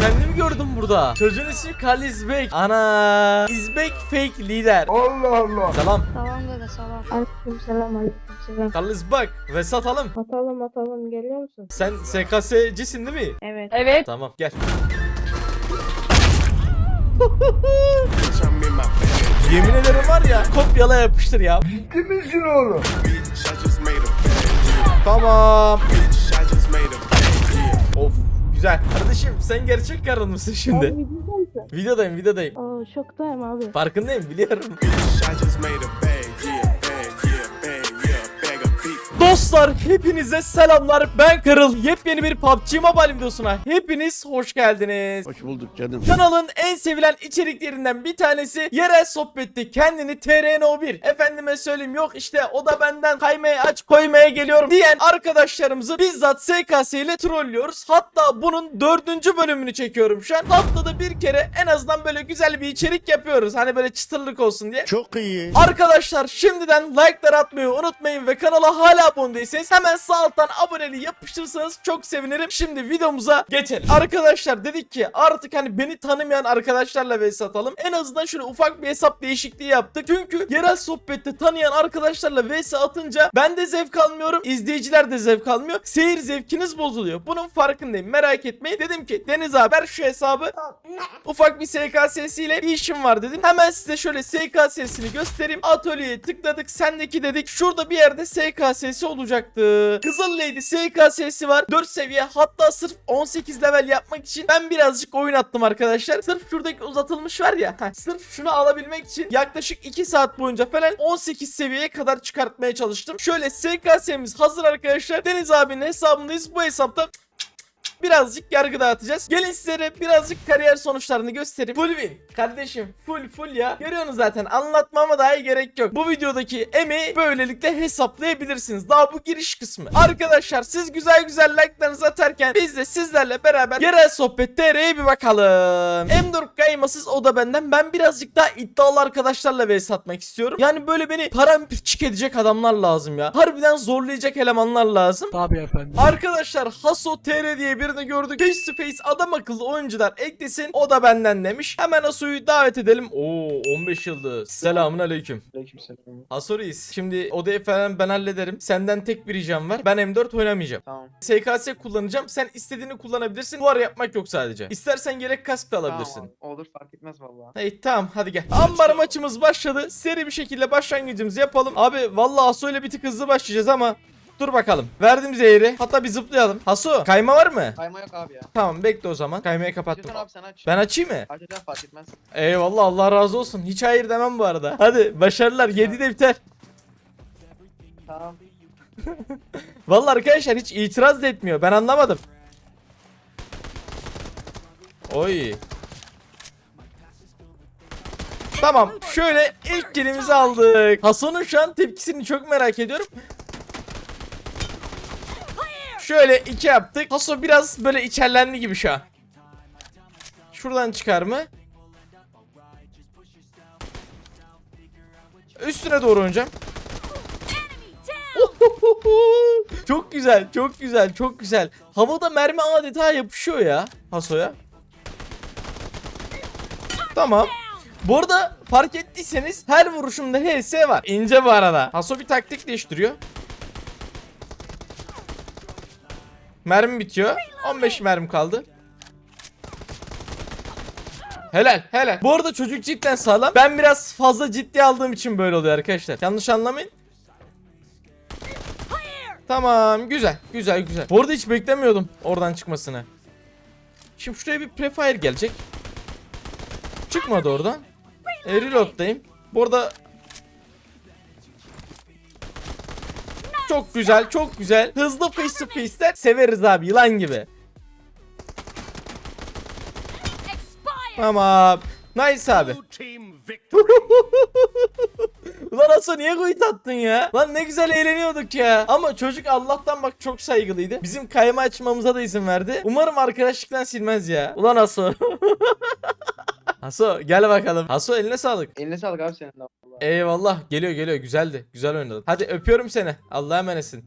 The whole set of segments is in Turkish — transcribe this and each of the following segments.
kendimi gördüm burada. Çocuğun ismi Kal İzbek. Ana. İzbek fake lider. Allah Allah. Selam. Tamam dede selam. Aleyküm selam aleyküm selam. Kal İzbek. Ve satalım. Atalım atalım geliyor musun? Sen SKS'cisin değil mi? Evet. Evet. Tamam gel. Yemin ederim var ya kopyala yapıştır ya. Ciddi misin oğlum? Tamam. Güzel. Kardeşim sen gerçek karın mısın şimdi? Abi? Videodayım videodayım. Aa şoktayım abi. Farkındayım biliyorum. Dostlar hepinize selamlar. Ben Kırıl. Yepyeni bir PUBG Mobile videosuna hepiniz hoş geldiniz. Hoş bulduk canım. Kanalın en sevilen içeriklerinden bir tanesi yerel sohbette kendini TRNO1 efendime söyleyeyim yok işte o da benden kaymaya aç koymaya geliyorum diyen arkadaşlarımızı bizzat SKS ile trollüyoruz. Hatta bunun dördüncü bölümünü çekiyorum şu an. Haftada bir kere en azından böyle güzel bir içerik yapıyoruz. Hani böyle çıtırlık olsun diye. Çok iyi. Arkadaşlar şimdiden like'lar atmayı unutmayın ve kanala hala abone değilseniz hemen sağ alttan aboneliği yapıştırırsanız çok sevinirim. Şimdi videomuza geçelim. Arkadaşlar dedik ki artık hani beni tanımayan arkadaşlarla vs atalım. En azından şöyle ufak bir hesap değişikliği yaptık. Çünkü yerel sohbette tanıyan arkadaşlarla vs atınca ben de zevk almıyorum. izleyiciler de zevk almıyor. Seyir zevkiniz bozuluyor. Bunun farkındayım merak etmeyin. Dedim ki Deniz abi ver şu hesabı ufak bir SKS'siyle bir işim var dedim. Hemen size şöyle SKS'sini göstereyim. Atölyeye tıkladık. Sendeki dedik. Şurada bir yerde SKS'si olacaktı. Kızıl Lady SKS'si var. 4 seviye hatta sırf 18 level yapmak için ben birazcık oyun attım arkadaşlar. Sırf şuradaki uzatılmış var ya. heh, sırf şunu alabilmek için yaklaşık 2 saat boyunca falan 18 seviyeye kadar çıkartmaya çalıştım. Şöyle SKS'miz hazır arkadaşlar. Deniz abinin hesabındayız. Bu hesapta birazcık yargı dağıtacağız. Gelin sizlere birazcık kariyer sonuçlarını göstereyim. Full win. Kardeşim full full ya. Görüyorsunuz zaten anlatmama dahi gerek yok. Bu videodaki emeği böylelikle hesaplayabilirsiniz. Daha bu giriş kısmı. Arkadaşlar siz güzel güzel like'larınızı atarken biz de sizlerle beraber yerel sohbet TR'ye bir bakalım. M4 kaymasız o da benden. Ben birazcık daha iddialı arkadaşlarla vs atmak istiyorum. Yani böyle beni paramparçık edecek adamlar lazım ya. Harbiden zorlayacak elemanlar lazım. Tabii efendim. Arkadaşlar Haso TR diye birini gördük. Face to face adam akıllı oyuncular eklesin. O da benden demiş. Hemen Haso'yu davet edelim. Oo 15 yıldız. Selamun aleyküm. Aleykümselam. Haso reis. Şimdi odayı falan ben hallederim. Senden tek bir ricam var. Ben M4 oynamayacağım. Tamam. SKS kullanacağım. Sen istediğini kullanabilirsin. Duvar yapmak yok sadece. İstersen gerek kask da alabilirsin. Tamam. Olur fark etmez vallahi. Hey tamam hadi gel. Ambar maçımız başladı. Seri bir şekilde başlangıcımızı yapalım. Abi vallahi Haso ile bir tık hızlı başlayacağız ama Dur bakalım. Verdim zehri. Hatta bir zıplayalım. Haso kayma var mı? Kayma yok abi ya. Tamam bekle o zaman. Kaymayı kapattım. Abi sen aç. Ben açayım mı? Aç aç fark etmez. Eyvallah Allah razı olsun. Hiç hayır demem bu arada. Hadi başarılar. 7'de biter. Tamam. Vallahi arkadaşlar hiç itiraz da etmiyor. Ben anlamadım. Oy. Tamam şöyle ilk kilimizi aldık. Hasan'ın şu an tepkisini çok merak ediyorum. Şöyle iki yaptık. Haso biraz böyle içerlendi gibi şu an. Şuradan çıkar mı? Üstüne doğru oynayacağım. çok güzel, çok güzel, çok güzel. Havada mermi adeta yapışıyor ya Haso'ya. Tamam. Bu arada fark ettiyseniz her vuruşumda HS var. İnce bu arada. Haso bir taktik değiştiriyor. Mermi bitiyor. 15 mermi kaldı. Helal helal. Bu arada çocuk cidden sağlam. Ben biraz fazla ciddi aldığım için böyle oluyor arkadaşlar. Yanlış anlamayın. Tamam güzel güzel güzel. Bu arada hiç beklemiyordum oradan çıkmasını. Şimdi şuraya bir prefire gelecek. Çıkmadı oradan. E, reload'dayım. Bu arada Çok güzel, çok güzel. Hızlı face to face'ler severiz abi yılan gibi. Tamam. Nice abi. Ulan Aso niye kuyut attın ya? Lan ne güzel eğleniyorduk ya. Ama çocuk Allah'tan bak çok saygılıydı. Bizim kayma açmamıza da izin verdi. Umarım arkadaşlıktan silmez ya. Ulan Aso. Haso gel bakalım. Haso eline sağlık. Eline sağlık abi senin de. Eyvallah geliyor geliyor güzeldi. Güzel oynadın. Hadi öpüyorum seni. Allah'a emanetsin.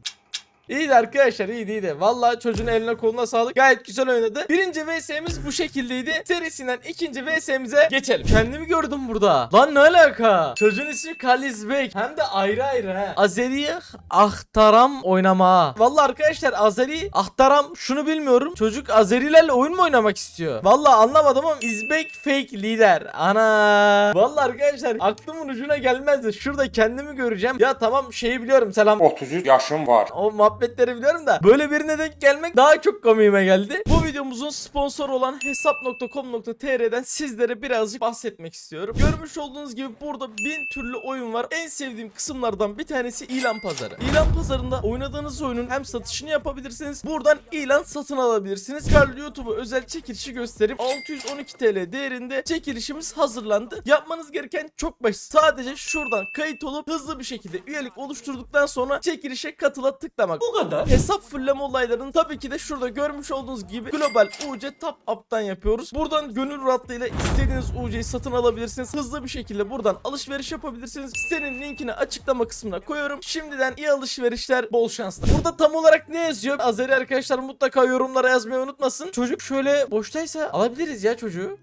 İyiydi arkadaşlar iyiydi iyiydi. Vallahi çocuğun eline koluna sağlık. Gayet güzel oynadı. Birinci VS'miz bu şekildeydi. Serisinden ikinci VS'mize geçelim. Kendimi gördüm burada. Lan ne alaka? Çocuğun ismi Kalizbek. Hem de ayrı ayrı he. Azeri Ahtaram oynama. Vallahi arkadaşlar Azeri Ahtaram şunu bilmiyorum. Çocuk Azerilerle oyun mu oynamak istiyor? Vallahi anlamadım ama İzbek fake lider. Ana. Vallahi arkadaşlar aklımın ucuna gelmezdi. Şurada kendimi göreceğim. Ya tamam şeyi biliyorum selam 33 yaşım var. o muhabbetleri biliyorum da böyle birine denk gelmek daha çok komiğime geldi. Bu videomuzun sponsoru olan hesap.com.tr'den sizlere birazcık bahsetmek istiyorum. Görmüş olduğunuz gibi burada bin türlü oyun var. En sevdiğim kısımlardan bir tanesi ilan pazarı. İlan pazarında oynadığınız oyunun hem satışını yapabilirsiniz. Buradan ilan satın alabilirsiniz. Karl YouTube'a özel çekilişi göstereyim. 612 TL değerinde çekilişimiz hazırlandı. Yapmanız gereken çok basit. Sadece şuradan kayıt olup hızlı bir şekilde üyelik oluşturduktan sonra çekilişe katıla tıklamak. Bu kadar. Hesap fulleme olaylarını tabii ki de şurada görmüş olduğunuz gibi global UC top up'tan yapıyoruz. Buradan gönül rahatlığıyla istediğiniz UC'yi satın alabilirsiniz. Hızlı bir şekilde buradan alışveriş yapabilirsiniz. Sitenin linkini açıklama kısmına koyuyorum. Şimdiden iyi alışverişler, bol şanslar. Burada tam olarak ne yazıyor? Azeri arkadaşlar mutlaka yorumlara yazmayı unutmasın. Çocuk şöyle boştaysa alabiliriz ya çocuğu.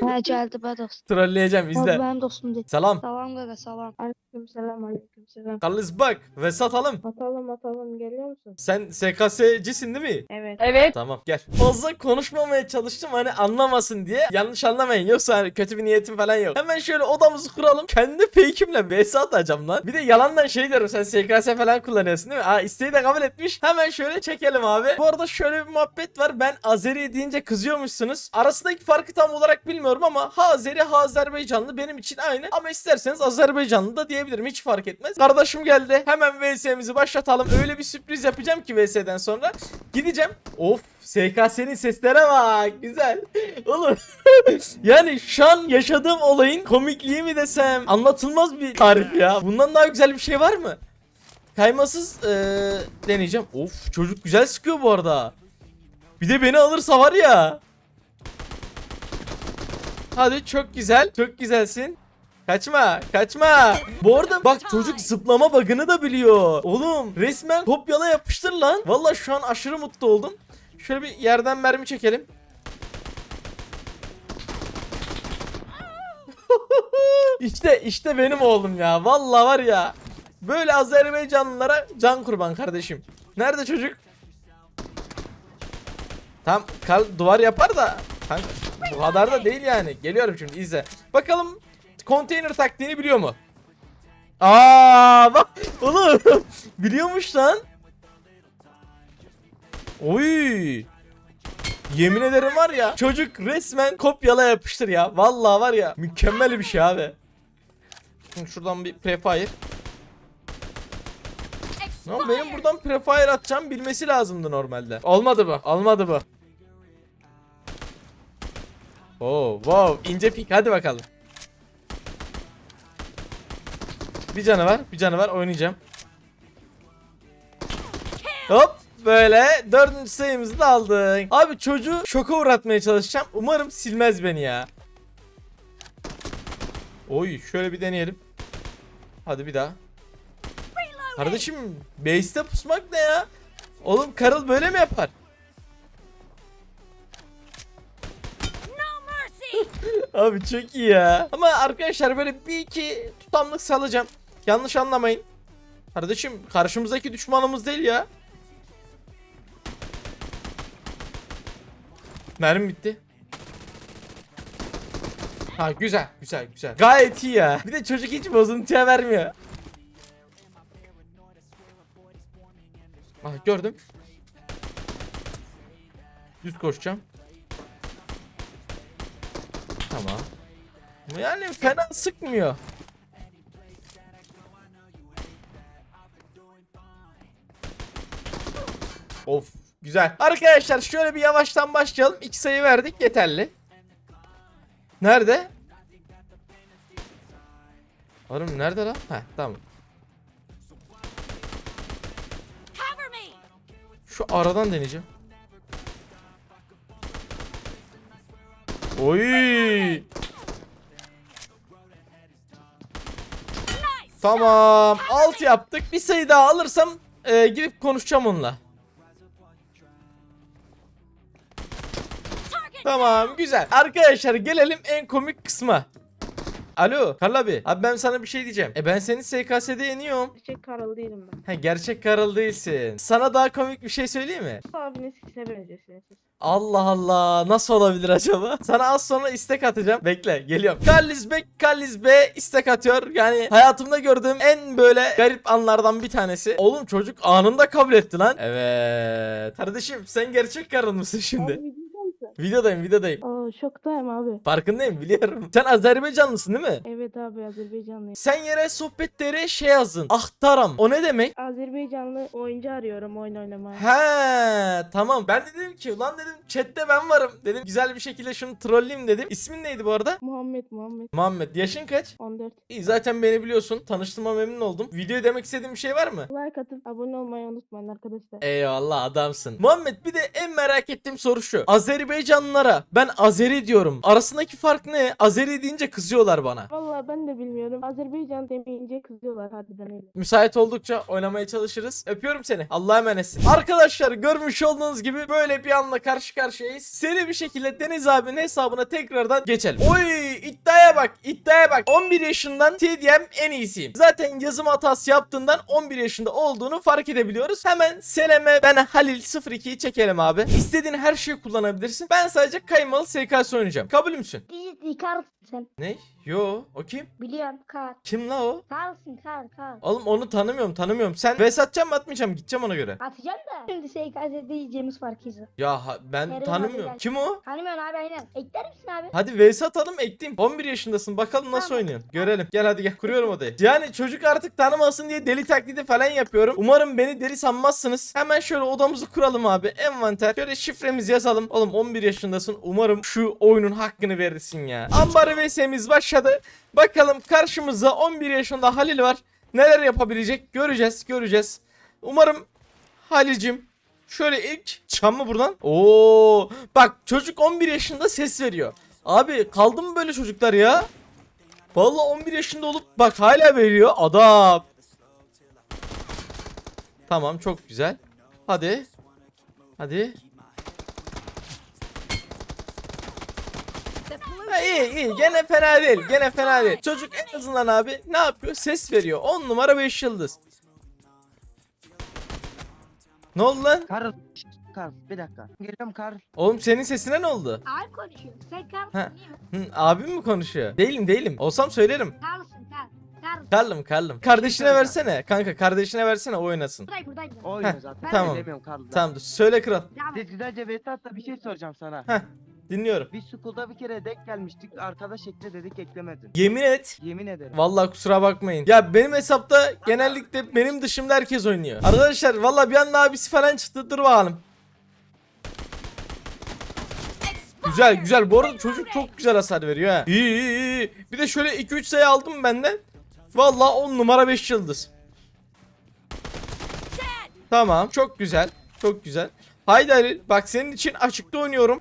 Ha geldi be dost. Trolleyeceğim Abi izle. ben dostum dedi. Selam. Salam gaga salam. Aleyküm selam aleyküm selam. Kallis bak ve satalım. Atalım atalım geliyor musun? Sen SKS'cisin değil mi? Evet. Evet. Tamam gel. Fazla konuşmamaya çalıştım hani anlamasın diye. Yanlış anlamayın yoksa hani kötü bir niyetim falan yok. Hemen şöyle odamızı kuralım. Kendi fake'imle vs atacağım lan. Bir de yalandan şey diyorum sen SKS falan kullanıyorsun değil mi? Aa isteği de kabul etmiş. Hemen şöyle çekelim abi. Bu arada şöyle bir muhabbet var. Ben Azeri deyince kızıyormuşsunuz. Arasındaki farkı tam olarak bilmiyorum ama ha Azeri ha Azerbaycanlı benim için aynı. Ama isterseniz Azerbaycanlı da diyebilirim. Hiç fark etmez. Kardeşim geldi. Hemen VS'mizi başlatalım. Öyle bir sürpriz yapacağım ki VS'den sonra. Gideceğim. Of SKS'nin seslere bak. Güzel. Oğlum. yani şu an yaşadığım olayın komikliği mi desem. Anlatılmaz bir tarif ya. Bundan daha güzel bir şey var mı? Kaymasız eee, deneyeceğim. Of çocuk güzel sıkıyor bu arada. Bir de beni alırsa var ya. Hadi çok güzel. Çok güzelsin. Kaçma, kaçma. Bu arada bak çocuk zıplama bug'ını da biliyor. Oğlum resmen kopyala yapıştır lan. Valla şu an aşırı mutlu oldum. Şöyle bir yerden mermi çekelim. işte işte benim oğlum ya. Valla var ya. Böyle Azerbaycanlılara can kurban kardeşim. Nerede çocuk? Tam kal duvar yapar da kanka, bu kadar da değil yani. Geliyorum şimdi izle. Bakalım konteyner taktiğini biliyor mu? Aa bak oğlum biliyormuş lan. Oy. Yemin ederim var ya çocuk resmen kopyala yapıştır ya. Vallahi var ya mükemmel bir şey abi. Şimdi şuradan bir prefire. Ama benim buradan prefire atacağım bilmesi lazımdı normalde. Olmadı bu. Olmadı bu. Oo, wow, ince pik. Hadi bakalım. Bir canı var, bir canı var. Oynayacağım. Hop, böyle dördüncü sayımızı da aldık. Abi çocuğu şoka uğratmaya çalışacağım. Umarım silmez beni ya. Oy, şöyle bir deneyelim. Hadi bir daha. Kardeşim, base'te pusmak ne ya? Oğlum Karıl böyle mi yapar? Abi çok iyi ya. Ama arkadaşlar böyle bir iki tutamlık salacağım. Yanlış anlamayın. Kardeşim karşımızdaki düşmanımız değil ya. Mermi bitti. Ha güzel güzel güzel. Gayet iyi ya. Bir de çocuk hiç bozuntuya vermiyor. Ah gördüm. Düz koşacağım. Tamam. Yani fena sıkmıyor. Of güzel. Arkadaşlar şöyle bir yavaştan başlayalım. İki sayı verdik yeterli. Nerede? Oğlum nerede lan? Heh tamam. Şu aradan deneyeceğim. Oy. Tamam. Alt yaptık. Bir sayı daha alırsam e, gidip konuşacağım onunla. Tamam güzel. Arkadaşlar gelelim en komik kısma. Alo Karl abi. Abi ben sana bir şey diyeceğim. E ben seni SKS'de yeniyorum. Gerçek karalı değilim ben. Ha gerçek Karl değilsin. Sana daha komik bir şey söyleyeyim mi? Abiniz size benziyorsunuz siz. Allah Allah nasıl olabilir acaba? Sana az sonra istek atacağım. Bekle geliyorum. Kalliz Bey Kalliz Bey istek atıyor. Yani hayatımda gördüğüm en böyle garip anlardan bir tanesi. Oğlum çocuk anında kabul etti lan. Evet. Kardeşim sen gerçek karın mısın şimdi? Abi? Videodayım videodayım. Aa şoktayım abi. Farkındayım biliyorum. Sen Azerbaycanlısın değil mi? Evet abi Azerbaycanlıyım. Sen yere sohbetlere şey yazdın. Ahtaram. O ne demek? Azerbaycanlı oyuncu arıyorum oyun oynamaya. He tamam. Ben de dedim ki ulan dedim chatte ben varım. Dedim güzel bir şekilde şunu trolleyeyim dedim. İsmin neydi bu arada? Muhammed Muhammed Muhammed. Yaşın kaç? 14. İyi zaten beni biliyorsun. Tanıştığıma memnun oldum. Videoya demek istediğim bir şey var mı? Like atıp abone olmayı unutmayın arkadaşlar. Eyvallah adamsın. Muhammed bir de en merak ettiğim soru şu. Azerbaycanlılara ben Azeri diyorum. Arasındaki fark ne? Azeri deyince kızıyorlar bana. Vallahi ben de bilmiyorum. Azerbaycan demeyince kızıyorlar harbiden öyle. Müsait oldukça oynamaya çalışırız. Öpüyorum seni. Allah'a emanetsin. Arkadaşlar görmüş olduğunuz gibi böyle bir anla karşı karşıyayız. Seri bir şekilde Deniz abinin hesabına tekrardan geçelim. Oy iddiaya bak iddiaya bak. 11 yaşından TDM en iyisiyim. Zaten yazım hatası yaptığından 11 yaşında olduğunu fark edebiliyoruz. Hemen Seleme ben Halil 02'yi çekelim abi. İstediğin her şeyi kullanabilirsin. Ben sadece kaymalı SKS oynayacağım. Kabul müsün? Dizi Karlsın sen. Ne? Yo o kim? Biliyorum Kar. Kim la o? Karlsın Kar Kar. Oğlum onu tanımıyorum tanımıyorum. Sen vs atacağım mı atmayacağım gideceğim ona göre. Atacağım da. Şimdi SKS'de yiyeceğimiz farkıydı. Ya ha- ben Kerim tanımıyorum. Kim o? Tanımıyorsun abi aynen. Ekler misin abi? Hadi vs atalım ekleyeyim. 11 yaşındasın bakalım nasıl Tamam. oynuyorsun. Görelim. Gel hadi gel. Kuruyorum odayı. Yani çocuk artık tanımasın diye deli taklidi falan yapıyorum. Umarım beni deli sanmazsınız. Hemen şöyle odamızı kuralım abi. Envanter. Şöyle şifremizi yazalım. Oğlum 11 yaşındasın. Umarım şu oyunun hakkını verirsin ya. Ambar vs'miz başladı. Bakalım karşımızda 11 yaşında Halil var. Neler yapabilecek göreceğiz göreceğiz. Umarım Halil'cim Şöyle ilk çıkan mı buradan? Oo, bak çocuk 11 yaşında ses veriyor. Abi kaldı mı böyle çocuklar ya? Vallahi 11 yaşında olup bak hala veriyor adam. Tamam çok güzel. Hadi. Hadi. Ha, iyi iyi gene fena değil gene fena değil. Çocuk en azından abi ne yapıyor? Ses veriyor. 10 numara 5 yıldız. Ne oldu lan? Karl. Karl bir dakika. Geliyorum Karl. Oğlum senin sesine ne oldu? Abi konuşuyor. Sen Karlsın Ha. değil mi? Hı, abim mi konuşuyor? Değilim değilim. Olsam söylerim. Karlsın Kar. Kar. Karlım karlım. Kardeşine versene. Kanka kardeşine versene o oynasın. Buradayım buradayım. O oynuyor zaten. tamam. Karl. Tamam dur. Söyle kral. Devam et. Siz güzelce Vesat'ta bir şey soracağım sana. Heh. Dinliyorum. Biz school'da bir kere denk gelmiştik. Arkadaş ekle dedik eklemedin. Yemin et. Yemin ederim. Vallahi kusura bakmayın. Ya benim hesapta genellikle benim dışımda herkes oynuyor. Arkadaşlar vallahi bir anda abisi falan çıktı. Dur bakalım. Güzel güzel. Bu arada çocuk çok güzel hasar veriyor ha. İyi iyi iyi. Bir de şöyle 2-3 sayı aldım benden. Vallahi 10 numara 5 yıldız. Tamam. Çok güzel. Çok güzel. Haydi Halil. Bak senin için açıkta oynuyorum.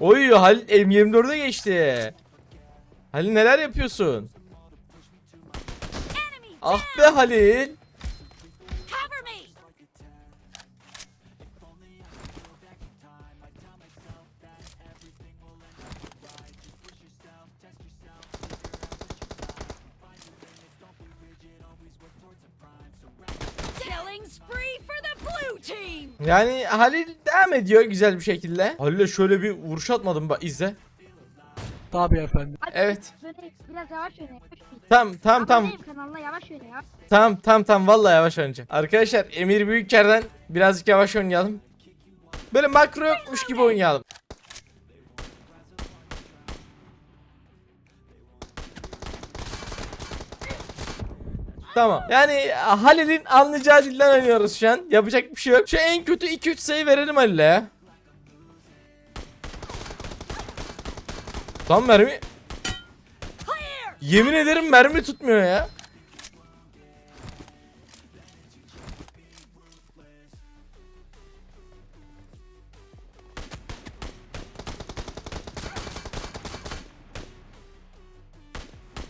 Oy Halil M24'e geçti. Halil neler yapıyorsun? Ah be Halil. Yani Halil devam ediyor güzel bir şekilde. Halil'e şöyle bir vuruş atmadım bak izle. Tabii efendim. Evet. Böyle biraz yavaş oyna. Tamam tamam tamam. Kanalına yavaş oyna ya. Tamam tamam tamam vallahi yavaş oynayacağım. Arkadaşlar Emir Büyüker'den birazcık yavaş oynayalım. Böyle makro yokmuş gibi oynayalım. Tamam. Yani Halil'in anlayacağı dilden oynuyoruz şu an. Yapacak bir şey yok. Şu en kötü 2-3 sayı verelim Halil'e ya. Tam mermi. Yemin ederim mermi tutmuyor ya.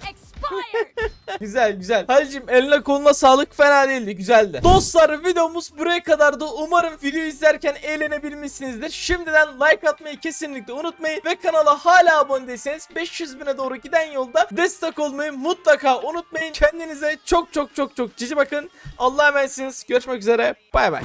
Expired! Güzel güzel. Halicim eline koluna sağlık fena değildi güzeldi. Dostlar videomuz buraya kadardı. Umarım video izlerken eğlenebilmişsinizdir. Şimdiden like atmayı kesinlikle unutmayın. Ve kanala hala abone değilseniz 500 bine doğru giden yolda destek olmayı mutlaka unutmayın. Kendinize çok çok çok çok cici bakın. Allah'a emanetsiniz. Görüşmek üzere. Bay bay.